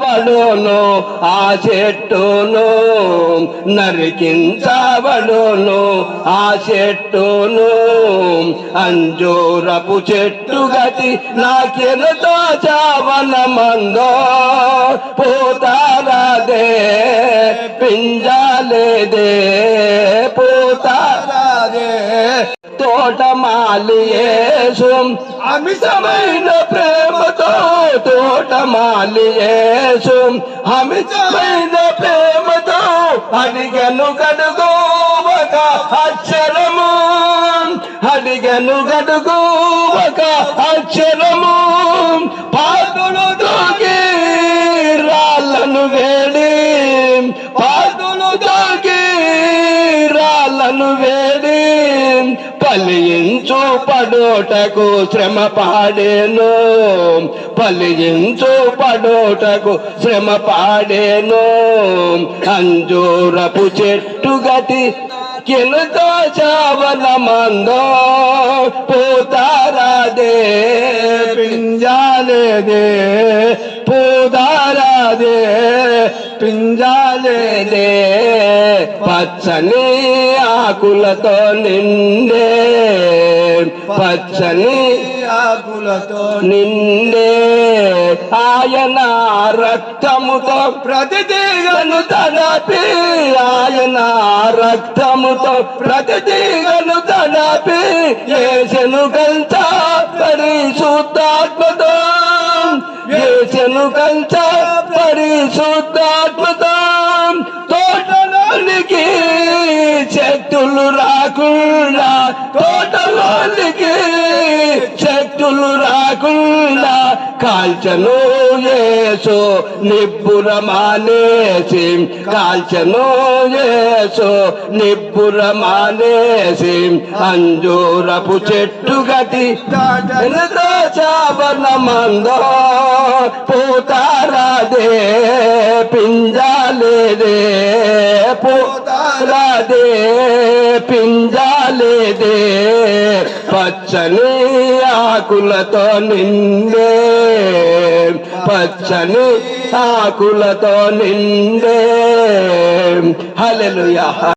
పడును ఆ చెట్టును నరికించబడును ఆ చెట్టును అంజూరపు చెట్టు గతి నాకెనతో చావన మందో పోతారాదే పింజాలేదే పోతారాదే. తోటమాలి యేసు అమితమైన ప్రేమతో తోటమాలి యేసు అమితమైన ప్రేమతో అడిగను గడుగోవక అక్షరము. అడిగను గడుగోవక అక్షరము. పాదులు దూకి రాళ్ళను వేడి. పాదులు దూకి రాళ్ళను వేడి. పలించు పడోటకు శ్రమ పాడేను పలించు పడోటకు శ్రమ పాడేను అంజూరపు చెట్టు గతి కిలతో చావల మందో. పూతారాదే పింజాలేదే. పోదారాదే పింజాలేదే. పచ్చని ఆకులతో నిండే పచ్చని ఆకులతో నిండే ఆయన రక్తముతో ప్రతిదీగను తడపి ఆయన రక్తముతో ప్రతిదీగను తడపి ఏసెను కంచ పరిశుద్ధాత్మతో ఏసెను కంచ పరిశుద్ధాత్మతో చెట్టులు రాకుండా తోటలోనికి చెట్టులు రాకుండా కాల్చను ఏసు నిబ్బుర మానేసి కాల్చను ఏసు నిబ్బుర మానేసి అంజూరపు చెట్టు గతి చావన మందో పోతారాదే పింజాలేదే పోతారాదే పింజాలేదే పచ్చని ఆకులతో నిండే పచ్చని ఆకులతో నిండే. హల్లెలూయా.